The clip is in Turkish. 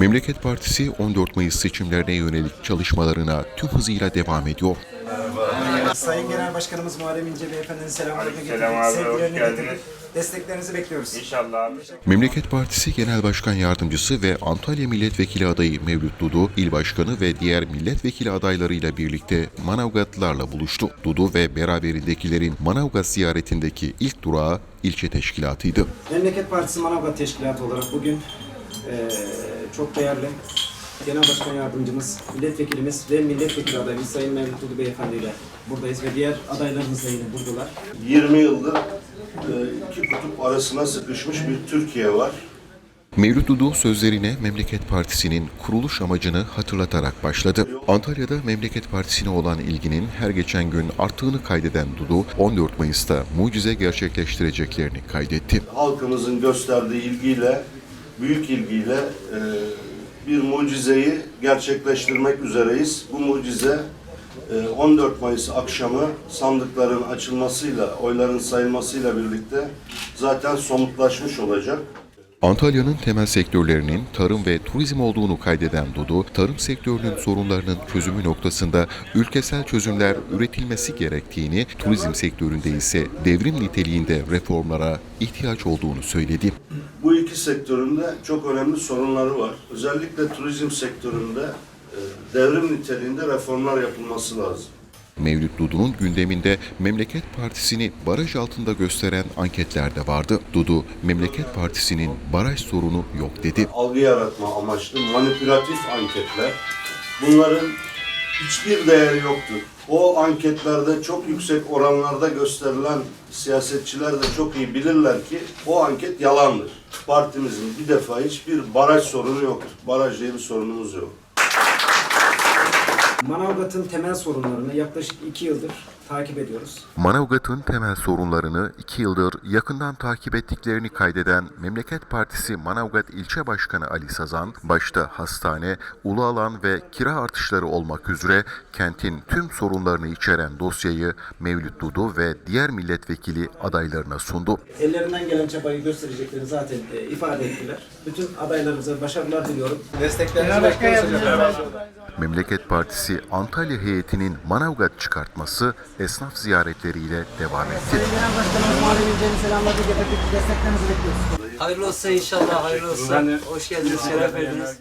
Memleket Partisi 14 Mayıs seçimlerine yönelik çalışmalarına tüm hızıyla devam ediyor. Sayın Genel Başkanımız Muharrem İnce Beyefendinin selamlarını getirdik. Selam abi, hoş Sevgilerini geldiniz. getirdik. Desteklerinizi bekliyoruz. İnşallah abi. Memleket Partisi Genel Başkan Yardımcısı ve Antalya Milletvekili adayı Mevlüt Dudu, il başkanı ve diğer milletvekili adaylarıyla birlikte Manavgatlılarla buluştu. Dudu ve beraberindekilerin Manavgat ziyaretindeki ilk durağı ilçe teşkilatıydı. Memleket Partisi Manavgat Teşkilatı olarak bugün eee, çok değerli Genel Başkan Yardımcımız, Milletvekilimiz ve Milletvekili adayımız Sayın Mevlüt Ulu Beyefendi ile buradayız ve diğer adaylarımız da yine buradalar. 20 yıldır e, iki kutup arasına sıkışmış bir Türkiye var. Mevlüt Dudu sözlerine Memleket Partisi'nin kuruluş amacını hatırlatarak başladı. Antalya'da Memleket Partisi'ne olan ilginin her geçen gün arttığını kaydeden Dudu, 14 Mayıs'ta mucize gerçekleştireceklerini kaydetti. Halkımızın gösterdiği ilgiyle, büyük ilgiyle e, bir mucizeyi gerçekleştirmek üzereyiz. Bu mucize e, 14 Mayıs akşamı sandıkların açılmasıyla, oyların sayılmasıyla birlikte zaten somutlaşmış olacak. Antalya'nın temel sektörlerinin tarım ve turizm olduğunu kaydeden Dudu, tarım sektörünün sorunlarının çözümü noktasında ülkesel çözümler üretilmesi gerektiğini, turizm sektöründe ise devrim niteliğinde reformlara ihtiyaç olduğunu söyledi. Bu iki sektöründe çok önemli sorunları var. Özellikle turizm sektöründe e, devrim niteliğinde reformlar yapılması lazım. Mevlüt Dudu'nun gündeminde Memleket Partisi'ni baraj altında gösteren anketler de vardı. Dudu, Memleket Partisi'nin baraj sorunu yok dedi. algı yaratma amaçlı manipülatif anketler. Bunların hiçbir değeri yoktur. O anketlerde çok yüksek oranlarda gösterilen siyasetçiler de çok iyi bilirler ki o anket yalandır. Partimizin bir defa hiçbir baraj sorunu yoktur. Baraj diye bir sorunumuz yok. Manavgat'ın temel sorunlarını yaklaşık iki yıldır takip ediyoruz. Manavgat'ın temel sorunlarını iki yıldır yakından takip ettiklerini kaydeden Memleket Partisi Manavgat İlçe Başkanı Ali Sazan, başta hastane, ulu alan ve kira artışları olmak üzere kentin tüm sorunlarını içeren dosyayı Mevlüt Dudu ve diğer milletvekili adaylarına sundu. Ellerinden gelen çabayı göstereceklerini zaten e, ifade ettiler. Bütün adaylarımıza başarılar diliyorum. Desteklerinizi bekliyoruz. Memleket Partisi Antalya heyetinin Manavgat çıkartması esnaf ziyaretleriyle devam etti. Hayırlı olsun inşallah, hayırlı olsun. Hoş geldiniz, şeref verdiniz.